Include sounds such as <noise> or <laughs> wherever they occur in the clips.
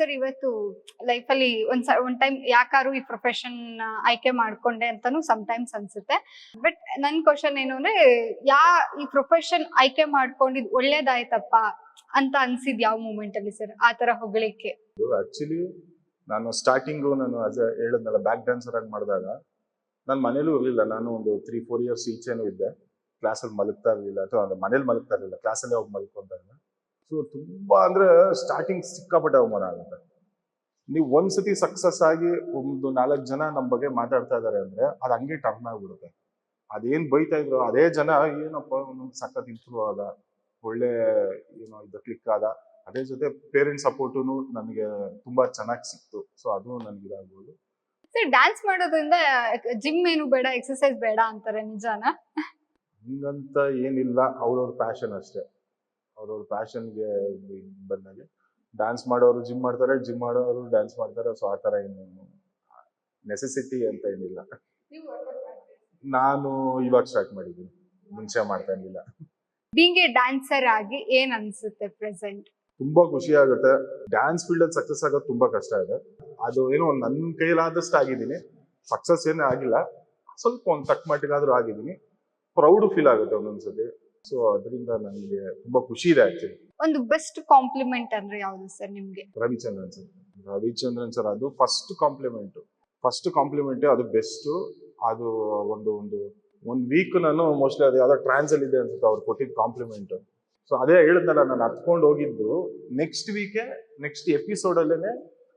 Sir, ಇವತ್ತು ಲೈಫಲ್ಲಿ ಒಂದ್ ಸ- ಒಂದ್ ಟೈಮ್ ಯಾಕಾರು ಈ ಪ್ರೊಫೆಷನ್ ಆಯ್ಕೆ ಮಾಡ್ಕೊಂಡೆ ಅಂತಾನು ಟೈಮ್ಸ್ ಅನ್ಸುತ್ತೆ. ಬಟ್ ನನ್ ಕ್ವಶನ್ ಏನು ಅಂದ್ರೆ, ಯಾ, ಈ ಪ್ರೊಫೆಷನ್ ಆಯ್ಕೆ ಮಾಡ್ಕೊಂಡಿದ್ ಒಳ್ಳೇದಾಯ್ತಪ್ಪ ಅಂತ ಅನ್ಸಿದ್ ಯಾವ ಮೂಮೆಂಟ್ ಅಲ್ಲಿ ಸರ್, ಆ ತರ ಹೊಗಳಿಕೆ? ಆಕ್ಚುಲಿ ನಾನು ಸ್ಟಾರ್ಟಿಂಗ್ ನಾನು ಆಸ್ ಹೇಳಿದ್ನಲ್ಲ ಬ್ಯಾಕ್ ಡ್ಯಾನ್ಸರ್ ಆಗಿ ಮಾಡಿದಾಗ ನಾನು ಮನೇಲೂ ಇರಲಿಲ್ಲ. ನಾನು ಒಂದು ತ್ರೀ ಫೋರ್ ಇಯರ್ಸ್ ಈಚೆನೂ ಇದ್ದೆ. ಕ್ಲಾಸಲ್ಲಿ ಮಲಗ್ತಾ ಇರಲಿಲ್ಲ. ಅಥವಾ ಮನೇಲಿ ಮಲಗ್ತಾ ಇರಲಿಲ್ಲ. ಕ್ಲಾಸಲ್ಲೇ ಹೋಗಿ ಮಲ್ಕೊಂತ ಇದ್ದೆ ಸೊ ತುಂಬಾ ಅಂದ್ರೆ ಸ್ಟಾರ್ಟಿಂಗ್ ಸಿಕ್ಕಾಪಟ್ಟೆ ಅವಮಾನ ಆಗುತ್ತೆ. ನೀವು ಒಂದ್ಸತಿ ಸಕ್ಸಸ್ ಆಗಿ ಒಂದು ನಾಲ್ಕು ಜನ ನಮ್ಮ ಬಗ್ಗೆ ಮಾತಾಡ್ತಾ ಇದ್ದಾರೆ ಅಂದ್ರೆ ಅದು ಹಂಗೆ ಟರ್ನ್ ಆಗಿಬಿಡುತ್ತೆ. ಅದೇನ್ ಬೈತಾ ಇದ್ರು ಅದೇ ಜನ ಏನಪ್ಪ ಒಂದೊಂದು ಸಖತ್ ಇಂಪ್ರೂವ್ ಆದ ಒಳ್ಳೆ ಏನೋ ಇದು ಕ್ಲಿಕ್ ಆದ ಅದೇ ಜೊತೆ ಪೇರೆಂಟ್ಸ್ ಸಪೋರ್ಟು ನನಗೆ ತುಂಬಾ ಚೆನ್ನಾಗಿ ಸಿಕ್ತು. ಸೊ ಅದು ನನಗೆ ಇದಾಗ್ಬೋದು. ಸರ್ ಡ್ಯಾನ್ಸ್ ಮಾಡೋದ್ರಿಂದ ಜಿಮ್ ಏನು ಬೇಡ ಎಕ್ಸರ್ಸೈಸ್ ಬೇಡ ಅಂತಾರೆ ನಿಜಾನ? ಹಿಂಗಂತ ಏನಿಲ್ಲ ಅವ್ರವ್ರ ಪ್ಯಾಷನ್ ಅಷ್ಟೇ. ಅವ್ರವ್ರ ಪ್ಯಾಷನ್ಗೆ ಬಂದಾಗೆ. ಡ್ಯಾನ್ಸ್ ಮಾಡೋರು ಜಿಮ್ ಮಾಡ್ತಾರೆ ಜಿಮ್ ಮಾಡೋರು ಡ್ಯಾನ್ಸ್ ಮಾಡ್ತಾರೆ ಸೊ ಆ ಥರ ಏನು ನೆಸೆಸಿಟಿ ಅಂತ ಏನಿಲ್ಲ. ನಾನು ಇವಾಗ ಸ್ಟಾರ್ಟ್ ಮಾಡಿದ್ದೀನಿ. ಮುಂಚೆ ಮಾಡ್ತಾ ಇರಲಿಲ್ಲ. ಬೀಂಗ್ ಎ ಡ್ಯಾನ್ಸರ್ ಆಗಿ ಏನ್ ಅನ್ಸುತ್ತೆ ಪ್ರೆಸೆಂಟ್ ತುಂಬಾ ಖುಷಿ ಆಗುತ್ತೆ. ಡ್ಯಾನ್ಸ್ ಫೀಲ್ಡ್ ಅಲ್ಲಿ ಸಕ್ಸಸ್ ಆಗೋದು ತುಂಬಾ ಕಷ್ಟ ಇದೆ. ಅದು ಏನೋ ನನ್ನ ಕೈಲಾದಷ್ಟು ಆಗಿದ್ದೀನಿ. ಸಕ್ಸಸ್ ಏನೇ ಆಗಿಲ್ಲ. ಸ್ವಲ್ಪ ಒಂದು ತಕ್ಕ ಮಟ್ಟಿಗಾದ್ರೂ ಆಗಿದ್ದೀನಿ. ಪ್ರೌಡ್ ಫೀಲ್ ಆಗುತ್ತೆ ಒಂದೊಂದ್ಸತಿ. ಸೊ ಅದರಿಂದ ನನಗೆ ತುಂಬಾ ಖುಷಿ ಇದೆ ಆಕ್ಚುಲಿ ಒಂದು ಬೆಸ್ಟ್ ಕಾಂಪ್ಲಿಮೆಂಟ್ ಅಂದ್ರೆ ಯಾವ್ದು ಸರ್ ನಿಮ್ಗೆ? ರವಿಚಂದ್ರನ್ ಸರ್ ರವಿಚಂದ್ರನ್ ಸರ್ ಅದು ಫಸ್ಟ್ ಕಾಂಪ್ಲಿಮೆಂಟ್ ಫಸ್ಟ್ ಕಾಂಪ್ಲಿಮೆಂಟ್ ಅದು ಬೆಸ್ಟ್ ಅದು ಒಂದು ಒಂದು ಒಂದು ವೀಕ್ ನಾನು ಮೋಸ್ಟ್ಲಿ ಅದು ಯಾವ್ದೋ ಟ್ರಾನ್ಸ್ ಅಲ್ಲಿ ಇದೆ ಅನ್ಸುತ್ತೆ ಅವ್ರು ಕೊಟ್ಟಿದ್ದ ಕಾಂಪ್ಲಿಮೆಂಟ್ ಸೊ ಅದೇ ಹೇಳಿದ್ನಲ್ಲ ನಾನು ಹತ್ಕೊಂಡು ಹೋಗಿದ್ದು. ನೆಕ್ಸ್ಟ್ ವೀಕೆ ನೆಕ್ಸ್ಟ್ ಎಪಿಸೋಡ್ ಅಲ್ಲೇನೆ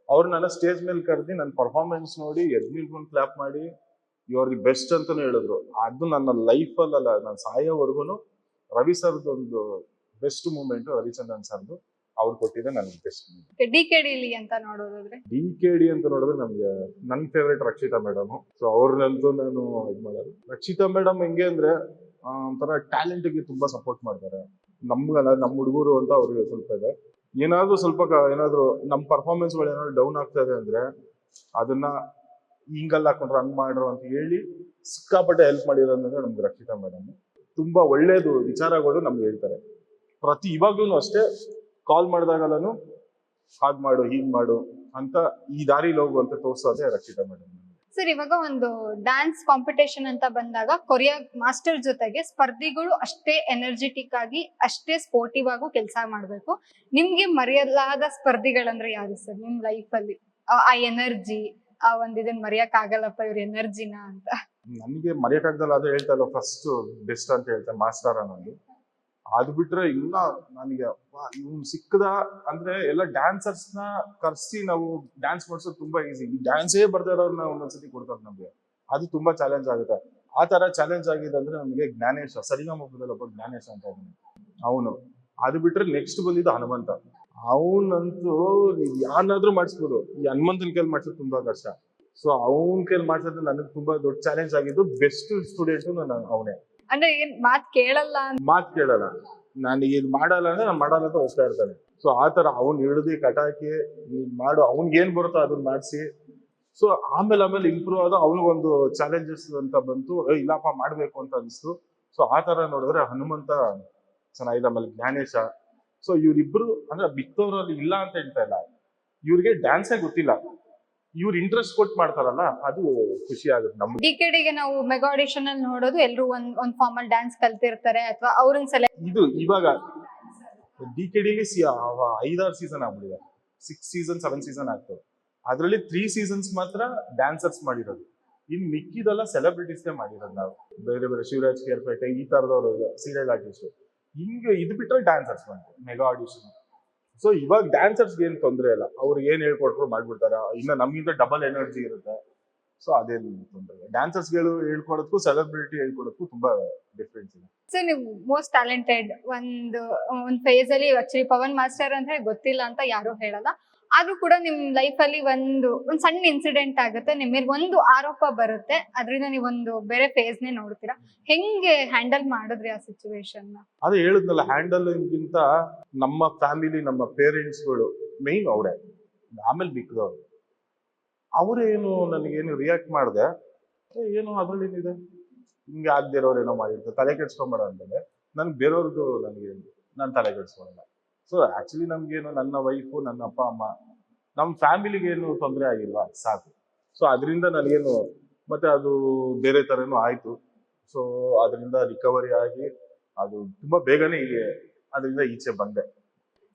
ಅವ್ರು ನನ್ನ ಸ್ಟೇಜ್ ಮೇಲೆ ಕರೆದಿ ನನ್ನ ಪರ್ಫಾರ್ಮೆನ್ಸ್ ನೋಡಿ ಎದ್ ನಿಲ್ಕೊಂಡು ಕ್ಲಾಪ್ ಮಾಡಿ ಯು ಆರ್ ದಿ ಬೆಸ್ಟ್ ಅಂತಾನು ಹೇಳಿದ್ರು. ಅದು ನನ್ನ ಲೈಫಲ್ಲಲ್ಲ ನಾನು ಸಾಯೋವರೆಗೂ ರವಿ ಸರ್ದು ಒಂದು ಬೆಸ್ಟ್ ಮೂಮೆಂಟ್ ರವಿಚಂದ್ರನ್ ಸರ್ದು. ಅವ್ರು ಕೊಟ್ಟಿದ್ದೆ ನನಗೆ ಬೆಸ್ಟ್ ಡಿ ಕೆ ಡಿಲಿ ಅಂತ ನೋಡೋದಾದ್ರೆ ಡಿ ಕೆ ಡಿ ಅಂತ ನೋಡಿದ್ರೆ ನಮ್ಗೆ ನನ್ ಫೇವ್ರೇಟ್ ರಕ್ಷಿತಾ ಮೇಡಮ್ ಸೊ ಅವ್ರನ್ನಂತೂ ನಾನು ಇದು ಮಾಡೋದು. ರಕ್ಷಿತಾ ಮೇಡಮ್ ಹೆಂಗೆ ಅಂದ್ರೆ ಒಂಥರ ಟ್ಯಾಲೆಂಟ್ಗೆ ತುಂಬಾ ಸಪೋರ್ಟ್ ಮಾಡ್ತಾರೆ. ನಮ್ಗಲ್ಲ ನಮ್ಮ ಹುಡುಗರು ಅಂತ ಅವ್ರಿಗೆ ಸ್ವಲ್ಪ ಇದೆ. ಏನಾದ್ರೂ ಸ್ವಲ್ಪ ಏನಾದ್ರು ಏನಾದ್ರೂ ನಮ್ಮ ಪರ್ಫಾರ್ಮೆನ್ಸ್ಗಳು ಏನಾದ್ರು ಡೌನ್ ಆಗ್ತಾ ಇದೆ ಅಂದ್ರೆ ಅದನ್ನ ಹಿಂಗಲ್ಲ ಹಾಕೊಂಡ್ರೆ ಹಂಗ್ ಮಾಡ್ರು ಅಂತ ಹೇಳಿ ಸಿಕ್ಕಾಪಟ್ಟೆ ಹೆಲ್ಪ್ ಮಾಡಿರೋದಂದ್ರೆ ನಮ್ಗೆ ರಕ್ಷಿತಾ ಮೇಡಮ್ ತುಂಬಾ ಒಳ್ಳೇದು ವಿಚಾರಗಳು ನಮ್ಗೆ ಹೇಳ್ತಾರೆ. ಪ್ರತಿ ಇವಾಗ್ಲೂ ಅಷ್ಟೇ ಕಾಲ್ ಮಾಡಿದಾಗಲೂ ಹಾಗ್ ಮಾಡು, ಹೀಗ್ ಮಾಡು ಅಂತ ಈ ದಾರಿಲಿ ಹೋಗು ಅಂತ ತೋರ್ಸೋದೇ ರಕ್ಷಿತಾ ಮೇಡಮ್ ಸರ್, ಇವಾಗ ಒಂದು ಡ್ಯಾನ್ಸ್ ಕಾಂಪಿಟೇಷನ್ ಅಂತ ಬಂದಾಗ ಕೊರಿಯಾ ಮಾಸ್ಟರ್ ಜೊತೆಗೆ ಸ್ಪರ್ಧಿಗಳು ಅಷ್ಟೇ ಎನರ್ಜೆಟಿಕ್ ಆಗಿ, ಅಷ್ಟೇ ಸ್ಪೋರ್ಟಿವ್ ಆಗು ಕೆಲಸ ಮಾಡಬೇಕು. ನಿಮ್ಗೆ ಮರೆಯಲಾದ ಸ್ಪರ್ಧಿಗಳಂದ್ರೆ ಯಾರು ಸರ್, ನಿಮ್ ಲೈಫ್ ಅಲ್ಲಿ? ಆ- ಆ ಎನರ್ಜಿ ಆ ಒಂದ್ ಇದನ್ ಮರೆಯಕ್ ಆಗಲ್ಲಪ್ಪ ಇವ್ರ ಎನರ್ಜಿನ ಅಂತ. ನಮಗೆ ಮರೆಯಕ್ಕಾಗ್ದಲ್ಲ, ಅದು ಹೇಳ್ತಾ ಇಲ್ಲ ಫಸ್ಟ್ ಬೆಸ್ಟ್ ಅಂತ ಹೇಳ್ತಾರೆ ಮಾಸ್ಟರ್ ಅನ್ನೋದು. ಅದು ಬಿಟ್ರೆ ಇನ್ನ ನನಗೆ ಇವ್ನು ಸಿಕ್ಕದ ಅಂದ್ರೆ ಎಲ್ಲ ಡ್ಯಾನ್ಸರ್ಸ್ನ ಕರ್ಸಿ ನಾವು ಡ್ಯಾನ್ಸ್ ಮಾಡ್ಸೋದು ತುಂಬಾ ಈಸಿ ಡ್ಯಾನ್ಸೇ ಬರ್ದೇ ಇರೋರ್ನ ಒಂದೊಂದ್ಸತಿ ಕೊಡ್ತಾರೆ ನಮ್ಗೆ. ಅದು ತುಂಬಾ ಚಾಲೆಂಜ್ ಆಗುತ್ತೆ. ಆ ತರ ಚಾಲೆಂಜ್ ಆಗಿದೆ ಅಂದ್ರೆ ನಮಗೆ ಜ್ಞಾನೇಶ ಸರಿಗಮಪದಲ್ಲಿ ಒಬ್ಬ ಜ್ಞಾನೇಶ ಅಂತ ಅವನು. ಅದು ಬಿಟ್ರೆ ನೆಕ್ಸ್ಟ್ ಬಂದಿದ್ದು ಹನುಮಂತ. ಅವನಂತೂ ನೀವು ಯಾರನ್ನಾದ್ರೂ ಮಾಡಿಸ್ಬೋದು. ಈ ಹನುಮಂತನ ಕೈಲಿ ಮಾಡ್ಸೋದು ತುಂಬಾ ಕಷ್ಟ. ಸೊ ಅವನ ಕೈಲಿ ಮಾಡ್ಸೋದು ನನಗೆ ತುಂಬಾ ದೊಡ್ಡ ಚಾಲೆಂಜ್ ಆಗಿದ್ದು ಬೆಸ್ಟ್ ಸ್ಟೂಡೆಂಟ್ ನಾನು ಅವನೇ. ಅಂದ್ರೆ ಏನ್ ಮಾತ್ ಕೇಳಲ್ಲ ಮಾತ್ ಕೇಳಲ್ಲ. ನಾನು ಇದು ಮಾಡಲ್ಲ ಅಂದ್ರೆ ನಾನು ಮಾಡಲ್ಲ ಅಂತ ಹೋಗ್ತಾ ಇರ್ತಾನೆ. ಸೊ ಆ ತರ ಅವ್ನ್ ಹಿಡಿದು ಕಟಾಕಿ ನೀನ್ ಮಾಡು ಅವ್ನ್ಗೆ ಏನ್ ಬರುತ್ತೋ ಅದನ್ನ ಮಾಡಿಸಿ. ಸೊ ಆಮೇಲೆ ಆಮೇಲೆ ಇಂಪ್ರೂವ್ ಆದ ಅವನಿಗೊಂದು ಚಾಲೆಂಜಸ್ ಅಂತ ಬಂತು. ಏ, ಇಲ್ಲಪ್ಪ ಮಾಡ್ಬೇಕು ಅಂತ ಅನಿಸ್ತು. ಸೊ ಆ ತರ ನೋಡಿದ್ರೆ ಹನುಮಂತ ಚೆನ್ನಾಗಿದೆ. ಆಮೇಲೆ ಜ್ಞಾನೇಶ ಸೊ ಇವರಿಬ್ರು ಅಂದ್ರೆ ಬಿತ್ತೋರಲ್ಲಿ ಇಲ್ಲ ಅಂತ ಹೇಳ್ತಾ ಇಲ್ಲ. ಇವ್ರಿಗೆ ಡ್ಯಾನ್ಸೇ ಗೊತ್ತಿಲ್ಲ. ಇವ್ರು ಇಂಟ್ರೆಸ್ಟ್ ಕೊಟ್ಟು ಮಾಡ್ತಾರಲ್ಲ ಅದು ಖುಷಿ ಆಗುತ್ತೆ ನಮ್ಗೆ. ಡಿ ಕೆ ಡಿಗೆ ನಾವು ಮೆಗಾ ಆಡಿಷನ್ ಅಲ್ಲಿ ನೋಡೋದು ಎಲ್ಲರೂ ಒಂದ್ ಒಂದ್ ಫಾರ್ಮ್ ಅಲ್ಲಿ ಡ್ಯಾನ್ಸ್ ಕಲ್ತಿರ್ತಾರೆ ಅಥವಾ ಅವ್ರನ್ನ ಸೆಲೆಕ್ಟ್ ಇದು ಇವಾಗ ಡಿ ಕೆ ಡಿಲಿ ಐದಾರು ಸೀಸನ್ ಆಗ್ಬಿಟ್ಟಿದೆ. ಸಿಕ್ಸ್ ಸೀಸನ್ ಸೆವೆನ್ ಸೀಸನ್ ಆಗ್ತದೆ. ಅದರಲ್ಲಿ ತ್ರೀ ಸೀಸನ್ಸ್ ಮಾತ್ರ ಡ್ಯಾನ್ಸರ್ಸ್ ಮಾಡಿರೋದು. ಇನ್ ಮಿಕ್ಕಿದೆಲ್ಲ ಸೆಲೆಬ್ರಿಟೀಸ್ಗೆ ಮಾಡಿರೋದು ನಾವು. ಬೇರೆ ಬೇರೆ ಶಿವರಾಜ್ ಕೇರ್ಪೇಟೆ ಈ ತರದವರು ಸೀರಿಯಲ್ ಆರ್ಟಿಸ್ಟ್ ಹಿಂಗೆ ಇದು ಬಿಟ್ಟರೆ ಡ್ಯಾನ್ಸರ್ಸ್ ಬಂತು ಮೆಗಾ ಆಡಿಷನ್ ಸೊ ಇವಾಗ ಡ್ಯಾನ್ಸರ್ಸ್ಗೆ ಏನು ತೊಂದರೆ ಇಲ್ಲ. ಅವ್ರು ಏನು ಹೇಳ್ಕೊಟ್ರು ಮಾಡ್ಬಿಡ್ತಾರೆ. ಇನ್ನು ನಮಗಿಂತ ಡಬಲ್ ಎನರ್ಜಿ ಇರುತ್ತೆ. ಸೊ ಅದೇನು ತೊಂದರೆ ಇಲ್ಲ. ಡ್ಯಾನ್ಸರ್ಸ್ಗಳು ಹೇಳ್ಕೊಡೋದಕ್ಕೂ ಸೆಲೆಬ್ರಿಟಿ ಹೇಳ್ಕೊಡೋದಕ್ಕೂ ತುಂಬಾ ಡಿಫ್ರೆನ್ಸ್ ಇದೆ. ಸೊ ನೀವು ಮೋಸ್ಟ್ ಟ್ಯಾಲೆಂಟೆಡ್ ಒಂದು ಒಂದು ಫೇಸ್ ಅಲ್ಲಿ ಆಕ್ಚುಲಿ ಪವನ್ ಮಾಸ್ಟರ್ ಅಂದ್ರೆ ಗೊತ್ತಿಲ್ಲ ಅಂತ ಯಾರು ಹೇಳಲ್ಲ. ಆದ್ರೂ ಕೂಡ ನಿಮ್ ಲೈಫ್ ಅಲ್ಲಿ ಒಂದು, ಒಂದ್ ಸಣ್ಣ ಇನ್ಸಿಡೆಂಟ್ ಆಗುತ್ತೆ. ನಿಮ್ ಮೇಲೆ ಒಂದು ಆರೋಪ ಬರುತ್ತೆ. ಅದರಿಂದ ಒಂದು ಬೇರೆ ಫೇಸ್ ನೇ ನೋಡ್ತೀರಾ? ಹೆಂಗೆ ಹ್ಯಾಂಡಲ್ ಮಾಡಿದ್ರಿ ಆ ಸಿಚುವೇಶನ್ ಅದು ಹೇಳಿದ್ನಲ್ಲ ಹ್ಯಾಂಡಲ್ಗಿಂತ ನಮ್ಮ ಫ್ಯಾಮಿಲಿ ನಮ್ಮ ಪೇರೆಂಟ್ಸ್ಗಳು ಮೇನ್ ಅವರೇ. ಆಮೇಲೆ ಬಿಕ್ಕದವ್ರು ಅವರೇನು ನನಗೇನು ರಿಯಾಕ್ಟ್ ಮಾಡಿದೆ? ಏನು ಅದ್ರಲ್ಲಿ ಏನಿದೆ? ಹಿಂಗೆ ಆಗದೆ ಇರೋರು ಏನೋ ಮಾಡಿರ್ತಾರೆ. ತಲೆ ಕೆಡ್ಸ್ಕೊಂಬೇಡ ಅಂತಂದ್ರೆ ನನ್ಗೆ ಬೇರೆಯವ್ರದ್ದು ನನಗೆ, ನಾನು ತಲೆ ಕೆಡ್ಸ್ಕೊಳಲ್ಲ. ಸೊ ಆಕ್ಚುಲಿ ನಮ್ಗೇನು ನನ್ನ ವೈಫು ನನ್ನ ಅಪ್ಪ ಅಮ್ಮ ನಮ್ಮ ಫ್ಯಾಮಿಲಿಗೆ ಏನು ತೊಂದರೆ ಆಗಿಲ್ವಾ ಸಾಕು. ಸೊ ಅದರಿಂದ ನನಗೇನು ಮತ್ತೆ ಅದು ಬೇರೆ ಥರನೂ ಆಯಿತು. ಸೊ ಅದರಿಂದ ರಿಕವರಿ ಆಗಿ ಅದು ತುಂಬಾ ಬೇಗನೆ ಇಲ್ಲಿ ಅದರಿಂದ ಈಚೆ ಬಂದೆ.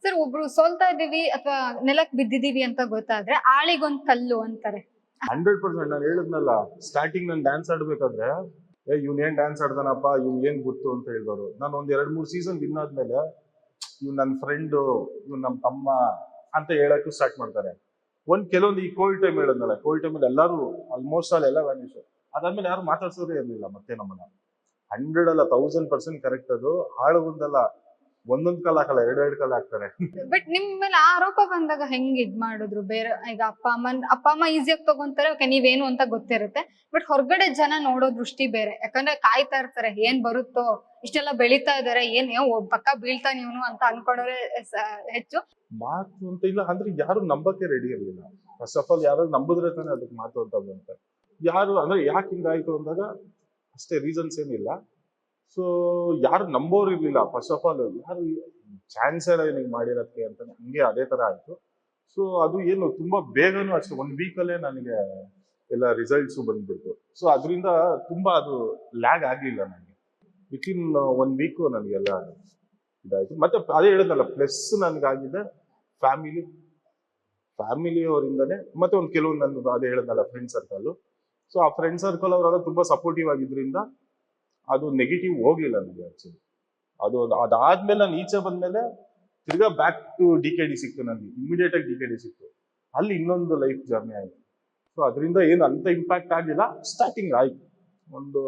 ಸರ್ ಒಬ್ರು ಸೋಲ್ತಾ ಇದೀವಿ ಅಥವಾ ನೆಲಕ್ ಬಿದ್ದಿದೀವಿ ಅಂತ ಗೊತ್ತಾದ್ರೆ ಆಳಿಗೊಂದು ಕಲ್ಲು ಅಂತಾರೆ. ಹಂಡ್ರೆಡ್ ಪರ್ಸೆಂಟ್ ನಾನು ಹೇಳಿದ್ನಲ್ಲ ಸ್ಟಾರ್ಟಿಂಗ್ ನಾನು ಡ್ಯಾನ್ಸ್ ಆಡ್ಬೇಕಾದ್ರೆ ಏ ಇವ್ನ ಏನ್ ಡ್ಯಾನ್ಸ್ ಆಡ್ತಾನಪ್ಪ ಇವ್ನ್ ಏನ್ ಗೊತ್ತು ಅಂತ ಹೇಳಿದವರು. ನಾನು ಒಂದ್ ಎರಡ್ ಮೂರ್ ಸೀಸನ್ ವಿನ್ ಆದ್ಮೇಲೆ ಇವ್ ನನ್ನ ಫ್ರೆಂಡು ಇವ್ ನಮ್ಮ ತಮ್ಮ ಅಂತ ಹೇಳಕ್ಕೂ ಸ್ಟಾರ್ಟ್ ಮಾಡ್ತಾರೆ. ಒಂದ್ ಕೆಲವೊಂದು ಈ ಕೋವಿಡ್ ಟೈಮ್ ಹೇಳೋದಲ್ಲ ಕೋವಿಡ್ ಟೈಮಲ್ಲಿ ಎಲ್ಲರೂ ಆಲ್ಮೋಸ್ಟ್ ಆಲ್ ಎಲ್ಲ ವ್ಯಾನಿಷ್ ಅದಾದ್ಮೇಲೆ ಯಾರು ಮಾತಾಡ್ಸೋದೇ ಇರ್ಲಿಲ್ಲ ಮತ್ತೆ ನಮ್ಮನ್ನ. ಹಂಡ್ರೆಡ್ ಅಲ್ಲ ತೌಸಂಡ್ ಪರ್ಸೆಂಟ್ ಕರೆಕ್ಟ್ ಅದು. ಹಾಳುಗೊಂದಲ್ಲ ಒಂದೊಂದ್ ಕಾಲ ಹಾಕಲ್ಲ ಎರಡೆರಡು ಕಾಲ ಹಾಕ್ತಾರೆ. ಬಟ್ ನಿಮ್ ಮೇಲೆ ಆರೋಪ ಬಂದಾಗ ಹೆಂಗ್ ಇದ್ ಮಾಡಿದ್ರು? ಬೇರೆ ಈಗ ಅಪ್ಪ ಅಮ್ಮನ್ ಅಪ್ಪ ಅಮ್ಮ ಈಸಿಯಾಗಿ ತಗೊಂತಾರೆ ಓಕೆ ನೀವೇನು ಅಂತ ಗೊತ್ತಿರುತ್ತೆ. ಬಟ್ ಹೊರಗಡೆ ಜನ ನೋಡೋ ದೃಷ್ಟಿ ಬೇರೆ. ಯಾಕಂದ್ರೆ ಕಾಯ್ತಾ ಇರ್ತಾರೆ ಏನ್ ಬರುತ್ತೋ ಇಷ್ಟೆಲ್ಲ ಬೆಳಿತಾ ಇದಾರೆ ಏನ್ ಪಕ್ಕ ಬೀಳ್ತಾ ಇವನು ಅಂತ ಅನ್ಕೊಂಡ್ರೆ ಹೆಚ್ಚು. ಮಾತು ಅಂತ ಇಲ್ಲ ಅಂದ್ರೆ ಯಾರು ನಂಬಕ್ಕೆ ರೆಡಿ ಇರ್ಲಿಲ್ಲ. ಫಸ್ಟ್ ಆಫ್ ಆಲ್ ಯಾರು ನಂಬಿದ್ರೆ ತಾನೇ ಅದಕ್ಕೆ ಮಾತು ಅಂತ ಬಂತ. ಯಾರು ಅಂದ್ರೆ ಯಾಕೆ ಹಿಂಗಾಯ್ತು ಅಂದಾಗ ಅಷ್ಟೇ ರೀಸನ್ಸ್ ಏನಿಲ್ಲ. ಸೊ ಯಾರು ನಂಬೋರು ಇರ್ಲಿಲ್ಲ. ಫಸ್ಟ್ ಆಫ್ ಆಲ್ ಯಾರು ಚಾನ್ಸರ್ ನಿಂಗೆ ಮಾಡಿರೋದಕ್ಕೆ ಅಂತ ಹಂಗೆ ಅದೇ ತರ ಆಯ್ತು. ಸೊ ಅದು ಏನು ತುಂಬಾ ಬೇಗನೂ ಅಷ್ಟೇ. ಒಂದ್ ವೀಕಲ್ಲೇ ನನಗೆ ಎಲ್ಲ ರಿಸಲ್ಟ್ಸು ಬಂದ್ಬಿಡ್ತು. ಸೊ ಅದರಿಂದ ತುಂಬಾ ಅದು ಲ್ಯಾಗ್ ಆಗಲಿಲ್ಲ ನನಗೆ. ವಿತಿನ್ ಒನ್ ವೀಕು ನನಗೆಲ್ಲ ಇದಾಯಿತು. ಮತ್ತೆ ಅದೇ ಹೇಳಿದ್ನಲ್ಲ ಪ್ಲಸ್ ನನಗಾಗಿದೆ ಫ್ಯಾಮಿಲಿ ಫ್ಯಾಮಿಲಿ ಅವರಿಂದನೇ ಮತ್ತೆ ಒಂದು ಕೆಲವೊಂದು ನನ್ನ ಅದೇ ಹೇಳಿದ್ನಲ್ಲ ಫ್ರೆಂಡ್ ಸರ್ಕಲ್ ಸೊ ಆ ಫ್ರೆಂಡ್ ಸರ್ಕಲ್ ಅವರೆಲ್ಲ ತುಂಬಾ ಸಪೋರ್ಟಿವ್ ಆಗಿದ್ರಿಂದ ಅದು ನೆಗೆಟಿವ್ ಹೋಗ್ಲಿಲ್ಲ ನನಗೆ ಆಕ್ಚುಲಿ ಅದು ಅದು- ಅದಾದ್ಮೇಲೆ ನಾನು ಈಚೆ ಬಂದ್ಮೇಲೆ ತಿರ್ಗಾ back to D K D ಸಿಕ್ತು ನನಗೆ ಇಮಿಡಿಯೇಟ್ ಆಗಿ ಡಿ ಕೆ ಡಿ ಸಿಕ್ತು. ಅಲ್ಲಿ ಇನ್ನೊಂದು ಲೈಫ್ ಜರ್ನಿ ಆಯ್ತು. ಸೊ ಅದರಿಂದ ಏನು ಅಂತ ಇಂಪ್ಯಾಕ್ಟ್ ಆಗಿಲ್ಲ ಸ್ಟಾರ್ಟಿಂಗ್ ಆಯ್ತು. ಒಂದು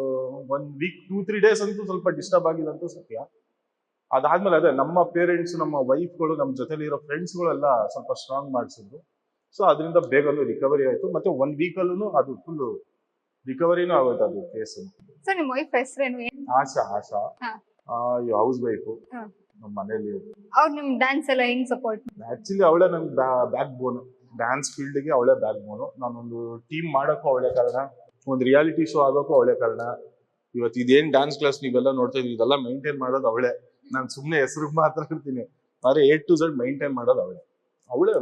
one week two three days ಅಂತೂ ಸ್ವಲ್ಪ ಡಿಸ್ಟರ್ಬ್ ಆಗಿದಂತೂ ಸತ್ಯ. ಅದಾದ್ಮೇಲೆ ಅದೇ ನಮ್ಮ ಪೇರೆಂಟ್ಸ್ ನಮ್ಮ ವೈಫ್ಗಳು ನಮ್ಮ ಜೊತೆಲಿ ಇರೋ ಫ್ರೆಂಡ್ಸ್ಗಳೆಲ್ಲ ಸ್ವಲ್ಪ ಸ್ಟ್ರಾಂಗ್ ಮಾಡಿಸಿದ್ರು. ಸೊ ಅದರಿಂದ ಬೇಗನೂ ರಿಕವರಿ ಆಯ್ತು. ಮತ್ತೆ ಒನ್ ವೀಕಲ್ಲೂ ಅದು ಫುಲ್ ರಿಕವರಿನೂ ಆಗುತ್ತೆ ಅದು ಕೇಸ್ ಸರ್ ನಿಮ್ ವೈಫ್ ಹೆಸರೇನು ಆಶಾ ಆಶಾ. ಹಾ. ಹೌಸ್ ವೈಫು ಹಾ. ನಮ್ಮ ಮನೇಲಿ ಅವ್ರು ನಿಮ್ ಡ್ಯಾನ್ಸ್ ಎಲ್ಲ ಹೆಂಗ್ ಸಪೋರ್ಟ್ ಆಕ್ಚುಲಿ ಅವಳೆ ನನ್ ಬ್ಯಾಕ್ ಬೋನ್ ಡ್ಯಾನ್ಸ್ ಫೀಲ್ಡ್ಗೆ ಅವಳೆ ಬ್ಯಾಕ್ ಬೋನು ನಾನೊಂದು ಟೀಮ್ ಮಾಡೋಕ್ಕೂ ಅವಳೆ ಕಾರಣ. ಒಂದು ರಿಯಾಲಿಟಿ ಶೋ ಆಗೋಕ್ಕೂ ಅವಳೆ ಕಾರಣ. ಇವತ್ತು ಇದೇನ್ ಡ್ಯಾನ್ಸ್ ಕ್ಲಾಸ್ ನೀವೆಲ್ಲ ನೋಡ್ತಾ ಇದೀವಿ ಇದೆಲ್ಲ ಮೈಂಟೈನ್ ಮಾಡೋದು ಅವಳೇ. ನಾನು ಸುಮ್ಮನೆ ಹೆಸರು ಮಾತ್ರ ಇರ್ತೀನಿ ಆದ್ರೆ ಏಟ್ ಟು ಝಡ್ ಮೈಂಟೈನ್ ಮಾಡೋದು ಅವಳೆ. ಅವಳೆ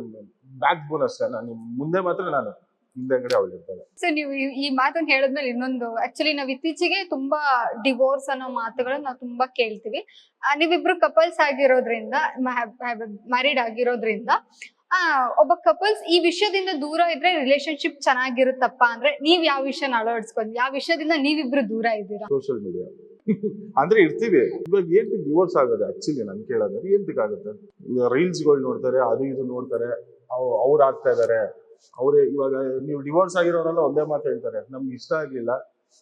ಬ್ಯಾಕ್ ಬೋನ್ ಅಷ್ಟೇ. ನಾನು ಮುಂದೆ ಮಾತ್ರ ನಾನು. ಹಿಂದೆಗಡೆ ಅವಳು ಇರ್ತಾಳೆ ನೀವು ಈ- ಈ ಮಾತನ್ನ ಹೇಳಿದ್ಮೇಲೆ ಇನ್ನೊಂದು ಆಕ್ಚುಲಿ ನಾವ್ ಇತ್ತೀಚೆಗೆ ತುಂಬಾ ಡಿವೋರ್ಸ್ ಅನ್ನೋ ಮಾತುಗಳನ್ನ ನಾವು ತುಂಬಾ ಕೇಳ್ತೀವಿ. ಆ, ನೀವಿಬ್ರು ಕಪಲ್ಸ್ ಆಗಿರೋದ್ರಿಂದ ಮ್ಯಾರಿಡ್ ಆಗಿರೋದ್ರಿಂದ ಆ ಒಬ್ಬ ಕಪಲ್ಸ್ ಈ ವಿಷಯದಿಂದ ದೂರ ಇದ್ರೆ ರಿಲೇಶನ್ಶಿಪ್ ಚೆನ್ನಾಗಿರುತ್ತಪ್ಪ ಅಂದ್ರೆ ನೀವ್ ಯಾವ ವಿಷಯನ ಅಳವಡಿಸ್ಕೊಂಡ್ ಯಾವ ವಿಷಯದಿಂದ ನೀವಿಬ್ರು ದೂರ ಇದ್ದೀರಾ? ಸೋಷಿಯಲ್ ಮೀಡಿಯಾ <laughs> ಅಂದ್ರೆ ಇರ್ತೀವಿ. ಇವಾಗ ಏನ್ ಡಿವೋರ್ಸ್ ಆಗೋದು ಆಕ್ಚುಲಿ ನನ್ ಕೇಳೋದ್ರೆ ಏನ್ ಈಗ ರೀಲ್ಸ್ಗಳು ನೋಡ್ತಾರೆ ಅದು ಇದು ನೋಡ್ತಾರೆ ಅವ್- ಅವ್ರು ಆಗ್ತಾ ಇದಾರೆ. ಅವ್ರೇ ಇವಾಗ ನೀವು ಡಿವೋರ್ಸ್ ಆಗಿರೋರೆಲ್ಲ ಒಂದೇ ಮಾತು ಹೇಳ್ತಾರೆ, ನಮ್ಗೆ ಇಷ್ಟ ಆಗ್ಲಿಲ್ಲ,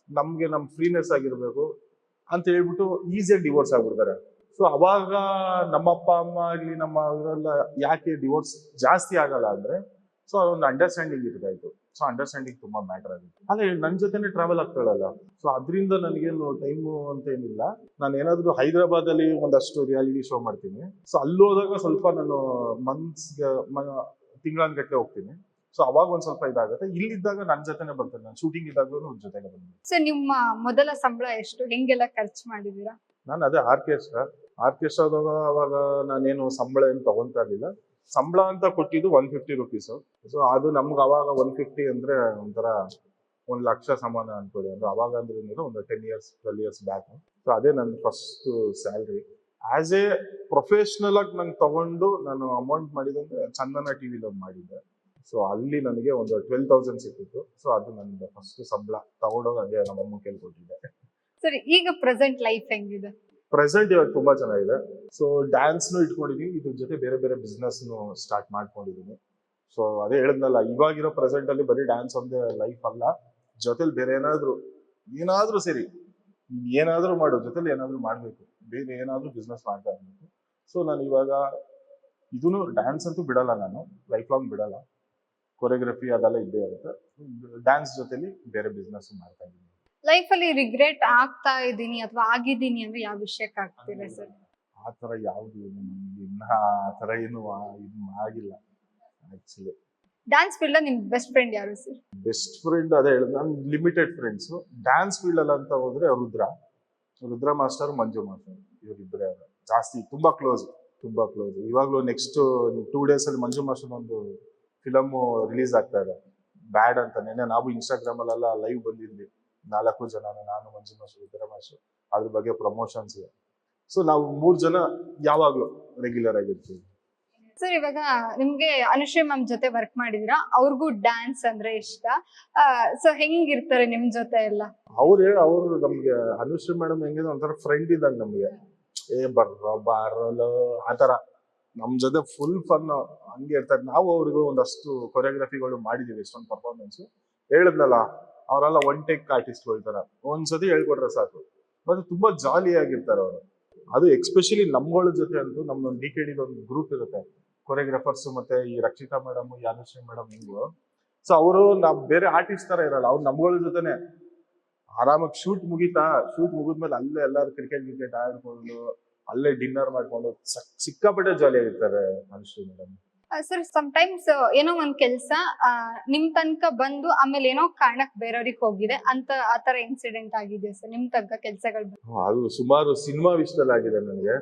ನಮ್ಗೆ ನಮ್ ಫ್ರೀನೆಸ್ ಆಗಿರ್ಬೇಕು ಅಂತ ಹೇಳ್ಬಿಟ್ಟು ಈಸಿಯಾಗಿ ಡಿವೋರ್ಸ್ ಆಗ್ಬಿಡ್ತಾರೆ. ಸೊ ಅವಾಗ ನಮ್ಮ ಅಪ್ಪ ಅಮ್ಮ ಆಗ್ಲಿ, ನಮ್ಮ ಇವರೆಲ್ಲ ಯಾಕೆ ಡಿವೋರ್ಸ್ ಜಾಸ್ತಿ ಆಗಲ್ಲ ಅಂದ್ರೆ ಸೊ ಅದೊಂದು ಅಂಡರ್ಸ್ಟ್ಯಾಂಡಿಂಗ್ ಇರ್ತಾಯಿತ್ತು ಸೊ ಅಂಡರ್ಸ್ಟ್ಯಾಂಡಿಂಗ್ ತುಂಬಾ ಮ್ಯಾಟರ್ ಆಗುತ್ತೆ. ಅಲ್ಲ ನನ್ ಜೊತೆನೆ ಟ್ರಾವೆಲ್ ಆಗ್ತಾಳಲ್ಲ. ಸೊ ಅದರಿಂದ ನನಗೇನು ಟೈಮು ಅಂತ ಏನಿಲ್ಲ. ನಾನು ಏನಾದ್ರು ಹೈದರಾಬಾದ್ ಅಲ್ಲಿ ಒಂದಷ್ಟು ರಿಯಾಲಿಟಿ ಶೋ ಮಾಡ್ತೀನಿ. ಸೊ ಅಲ್ಲಿ ಹೋದಾಗ ಸ್ವಲ್ಪ ನಾನು ಮಂತ್ಸ್ಗೆ ತಿಂಗಳನ್ಗಟ್ಲೆ ಹೋಗ್ತೀನಿ. ಸೊ ಅವಾಗ ಒಂದ್ ಸ್ವಲ್ಪ ಇದಾಗುತ್ತೆ. ಇಲ್ಲಿದ್ದಾಗ ನನ್ನ ಜೊತೆನೆ ಬರ್ತೀನಿ ನಾನು ಶೂಟಿಂಗ್ ಇದ್ದಾಗಲೂ ನನ್ನ ಜೊತೆಗೆ ಬರ್ತೀನಿ ಸರ್ ನಿಮ್ಮ ಮೊದಲ ಸಂಬಳ ಎಷ್ಟು? ಹೆಂಗೆಲ್ಲ ಖರ್ಚು ಮಾಡಿದೀರಾ ನಾನು ಅದೇ ಆರ್ಕೆಸ್ಟ್ರಾ. ಆರ್ಕೆಸ್ಟ್ರಾದಾಗ ಅವಾಗ ನಾನೇನು ಸಂಬಳ ಏನು ತಗೊಂತಾ ಇರಲಿಲ್ಲ. ಸಂಬಳ ಅಂತ ಕೊಟ್ಟಿದ್ದು ಒನ್ ಫಿಫ್ಟಿ ರುಪೀಸ್ ಸೊ ಅದು ನಮ್ಗೆ ಅವಾಗ ಒನ್ ಫಿಫ್ಟಿ ಅಂದ್ರೆ ಒಂಥರ ಒಂದ್ ಲಕ್ಷ ಸಮಾನ ಅನ್ಕೊಳ್ಳಿ. ಅಂದ್ರೆ ಅವಾಗ ಅಂದ್ರೆ ಏನಿಲ್ಲ ಒಂದು ten years twelve years back so ಅದೇ ನನ್ನ first salary as a professional ಆಗಿ ನಂಗೆ ತಗೊಂಡು ನಾನು ಅಮೌಂಟ್ ಮಾಡಿದಂದ್ರೆ ಚಂದನ ಟಿವಿಲಿ ಒಂದು ಮಾಡಿದ್ದೆ. ಸೊ ಅಲ್ಲಿ ನನಗೆ ಒಂದು ಟ್ವೆಲ್ ತೌಸಂಡ್ ಸಿಕ್ಕಿತ್ತು. ಸೊ ಅದು ನನ್ನ ಫಸ್ಟ್ ಸಂಬಳ. ತಗೊಂಡೋಗಿ ಅದೇ ನಮ್ಮ ಅಮ್ಮ ಕೊಟ್ಟಿದ್ದೆ ಸರಿ ಈಗ ಪ್ರೆಸೆಂಟ್ ಲೈಫ್ ಹೆಂಗಿದೆ? ಪ್ರೆಸೆಂಟ್ ಇವಾಗ ತುಂಬಾ ಚೆನ್ನಾಗಿದೆ. ಸೊ ಡ್ಯಾನ್ಸ್ನು ಇಟ್ಕೊಂಡಿದ್ದೀನಿ ಇದ್ರ ಜೊತೆ ಬೇರೆ ಬೇರೆ ಬಿಸ್ನೆಸ್ನು ಸ್ಟಾರ್ಟ್ ಮಾಡ್ಕೊಂಡಿದ್ದೀನಿ ಸೊ ಅದೇ ಹೇಳಿದ್ನಲ್ಲ ಇವಾಗಿರೋ ಪ್ರೆಸೆಂಟ್ ಅಲ್ಲಿ ಬರೀ ಡ್ಯಾನ್ಸ್ ಒಂದೇ ಲೈಫ್ ಅಲ್ಲ. ಜೊತೆಲಿ ಬೇರೆ ಏನಾದ್ರು ಏನಾದರೂ ಸರಿ. ಏನಾದರೂ ಮಾಡೋ ಜೊತೆಲಿ ಏನಾದರೂ ಮಾಡಬೇಕು. ಬೇರೆ ಏನಾದರೂ ಬಿಸ್ನೆಸ್ ಮಾಡ್ತಾ ಇರಬೇಕು. ಸೊ ನಾನು ಇವಾಗ ಇದನ್ನು ಡ್ಯಾನ್ಸ್ ಅಂತೂ ಬಿಡಲ್ಲ ನಾನು. ಲೈಫ್ ಲಾಂಗ್ ಬಿಡಲ್ಲ. ಕೊರಿಯೋಗ್ರಫಿ ಅದೆಲ್ಲ ಇದ್ದೇ ಇರುತ್ತೆ. ಡ್ಯಾನ್ಸ್ ಜೊತೆಲಿ ಬೇರೆ ಬಿಸ್ನೆಸ್ ಮಾಡ್ತಾ ಇದ್ದೀನಿ. ಲೈಫ್ ಅಲ್ಲಿ ರಿಗ್ರೆಟ್ ಆಗ್ತಾ ಇದ್ದೀನಿ ಅಥವಾ ಆಗಿದ್ದೀನಿ ಅಂದ್ರೆ ಯಾವ ವಿಷಯಕ್ಕೆ ಆಗ್ತಿಲ್ಲ ಸರ್? ಆ ಥರ ಯಾವುದು ನಮ್ಗೆ. ಇನ್ನ ಆ ಥರ ಏನು ಇದು ಆಗಿಲ್ಲ ಆಕ್ಚುಲಿ ಡ್ಯಾನ್ಸ್ ಫೀಲ್ಡ್ ನಿಮ್ ಬೆಸ್ಟ್ ಫ್ರೆಂಡ್ ಯಾರು ಸರ್? ಬೆಸ್ಟ್ ಫ್ರೆಂಡ್ ಅದೇ ಹೇಳಿದ್ ನಾನು ಲಿಮಿಟೆಡ್ ಫ್ರೆಂಡ್ಸ್ ಡ್ಯಾನ್ಸ್ ಫೀಲ್ಡ್ ಅಲ್ಲಿ ಅಂತ ಹೋದ್ರೆ ರುದ್ರ. ರುದ್ರ ಮಾಸ್ಟರ್ ಮಂಜು ಮಾಸ್ಟರ್ ಇವರಿಬ್ಬರೇ ಜಾಸ್ತಿ ತುಂಬಾ ಕ್ಲೋಸ್ ತುಂಬಾ ಕ್ಲೋಸ್ ಇವಾಗ್ಲೂ ನೆಕ್ಸ್ಟ್ ಟೂ ಡೇಸ್ ಅಲ್ಲಿ ಮಂಜು ಮಾಸ್ಟರ್ ಒಂದು ಫಿಲಮ್ ರಿಲೀಸ್ ಆಗ್ತಾ ಇದೆ. ಬ್ಯಾಡ್ ಅಂತ ನಿನ್ನೆ ನಾವು ಇನ್ಸ್ಟಾಗ್ರಾಮ್ ಅಲ್ಲೆಲ್ಲ ಲೈವ್ ಬಂದಿದ್ವಿ. ನಾಲ್ಕು ಜನ ನಾನು ಮಂಜು ಮಾಸು ಮಾಸ್ಟರ್ ಅದ್ರ ಬಗ್ಗೆ ಪ್ರಮೋಷನ್ಸ್ ಸೊ ನಾವು ಮೂರು ಜನ ಯಾವಾಗ್ಲೂ ರೆಗ್ಯುಲರ್ ಆಗಿರ್ತೀವಿ. ಸರ್ ಇವಾಗ ನಿಮ್ಗೆ ಅನುಶ್ರೀ ಮ್ಯಾಮ್ ಜೊತೆ ವರ್ಕ್ ಮಾಡಿದಿರಾ? ಅವ್ರಿಗೂ ಡ್ಯಾನ್ಸ್ ಅಂದ್ರೆ ಇಷ್ಟ. ಸೊ ಹೆಂಗಿರ್ತಾರೆ ನಿಮ್ ಜೊತೆ ಎಲ್ಲ? ಅವ್ರು ಹೇಳಿ ಅವ್ರು ನಮ್ಗೆ ಅನುಶ್ರೀ ಮೇಡಮ್ ಹೆಂಗಿದೆ ಒಂಥರ ಫ್ರೆಂಡ್ ಇದ್ದಂಗೆ ನಮ್ಗೆ. ಏ ಬರ್ರೋ ಬಾರಲ್ಲ ಆತರ ನಮ್ ಜೊತೆ ಫುಲ್ ಫನ್ ಹಂಗೆ ಇರ್ತಾರೆ. ನಾವು ಅವ್ರಿಗೂ ಒಂದಷ್ಟು ಕೊರಿಯೋಗ್ರಫಿಗಳು ಮಾಡಿದೀವಿ ಎಷ್ಟೊಂದು ಪರ್ಫಾರ್ಮೆನ್ಸ್ ಹೇಳಿದ್ನಲ್ಲ, ಅವರೆಲ್ಲ ಒನ್ ಟೇಕ್ ಆರ್ಟಿಸ್ಟ್ಗಳು ತರ ಒಂದ್ಸತಿ ಹೇಳ್ಕೊಟ್ರೆ ಸಾಕು. ಮತ್ತೆ ತುಂಬಾ ಜಾಲಿ ಆಗಿರ್ತಾರೆ ಅವರು. ಅದು ಎಕ್ಸ್ಪೆಷಲಿ ನಮ್ಗಳ ಜೊತೆ ಅಂತೂ ನಮ್ದೊಂದು ಡಿ ಕೆ ಒಂದು ಗ್ರೂಪ್ ಇರುತ್ತೆ. ಕೊರಿಯೋಗ್ರಾಫರ್ಸ್ ಮತ್ತೆ ಈ ರಕ್ಷಿತಾ ಮೇಡಮ್ ಈ ಅನುಶ್ರೀ ಮೇಡಮ್ ಹಿಂಗು ಸೊ ಅವರು ನಾವು ಬೇರೆ ಆರ್ಟಿಸ್ಟ್ ತರ ಇರಲ್ಲ, ಅವ್ರು ನಮ್ಗಳ ಜೊತೆನೆ. ಆರಾಮಾಗಿ ಶೂಟ್ ಮುಗೀತಾ ಶೂಟ್ ಮುಗಿದ್ಮೇಲೆ ಅಲ್ಲೇ ಎಲ್ಲರೂ ಕ್ರಿಕೆಟ್ ಕ್ರಿಕೆಟ್ ಆಡ್ಕೊಂಡು ಅಲ್ಲೇ ಡಿನ್ನರ್ ಮಾಡ್ಕೊಂಡು ಸಕ್- ಸಿಕ್ಕಾಪಟ್ಟೆ ಜಾಲಿ ಆಗಿರ್ತಾರೆ ಅನುಶ್ರೀ ಮೇಡಮ್ ಸರ್ ಟೈಮ್ಸ್ ಏನೋ ಒಂದ್ ಕೆಲ್ಸ ನಿಮ್ ತನಕ ಬಂದು ಆಮೇಲೆ ಏನೋ ಕಾರಣಕ್ ಬೇರೆಯವ್ರಿಗೆ ಹೋಗಿದೆ ಅಂತ ಆತರ ಇನ್ಸಿಡೆಂಟ್ ಆಗಿದೆ ಸರ್ ನಿಮ್ ತನಕ ಕೆಲ್ಸಗಳು ಅದು ಸುಮಾರು ಸಿನಿಮಾ ವಿಷಯದಲ್ಲಿ ಆಗಿದೆ ನನಗೆ.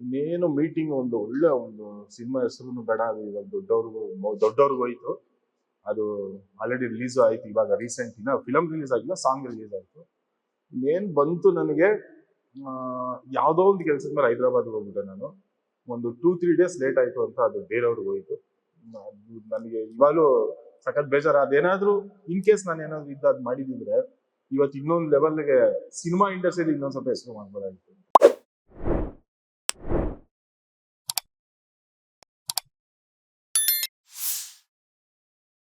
ಇನ್ನೇನು ಮೀಟಿಂಗ್ ಒಂದು ಒಳ್ಳೆ ಒಂದು ಸಿನಿಮಾ ಹೆಸರು ಬೇಡ ಅದು ಇವಾಗ ದೊಡ್ಡವ್ರಿಗೂ ದೊಡ್ಡವ್ರಿಗೂ ಹೋಯ್ತು. ಅದು ಆಲ್ರೆಡಿ ರಿಲೀಸ್ ಆಯ್ತು ಇವಾಗ ರೀಸೆಂಟ್ ಇನ್ನ. ಫಿಲಮ್ ರಿಲೀಸ್ ಆಗಿಲ್ಲ ಸಾಂಗ್ ರಿಲೀಸ್ ಆಯ್ತು. ಇನ್ನೇನ್ ಬಂತು ನನಗೆ ಯಾವ್ದೋ ಒಂದು ಕೆಲಸದ ಮೇಲೆ ಹೈದರಾಬಾದ್ಗೆ ಹೋಗ್ಬಿಟ್ಟೆ ನಾನು. ಒಂದು ಟೂ ತ್ರೀ ಡೇಸ್ ಲೇಟ್ ಆಯ್ತು ಅಂತ ಅದು ಬೇರೆಯವ್ರಿಗೆ ಹೋಯ್ತು. ಅದು ನನಗೆ ಇವಾಗಲೂ ಸಖತ್ ಬೇಜಾರು. ಅದೇನಾದರೂ ಇನ್ ಕೇಸ್ ನಾನು ಏನಾದ್ರು ಇದ್ದು ಮಾಡಿದಿದ್ರೆ, ಇವತ್ತು ಇನ್ನೊಂದು ಲೆವೆಲ್ಗೆ ಸಿನಿಮಾ ಇಂಡಸ್ಟ್ರಿಯಲ್ಲಿ ಇನ್ನೊಂದು ಸ್ವಲ್ಪ ಹೆಸರು ಮಾಡ್ಬೋದಾಗಿತ್ತು.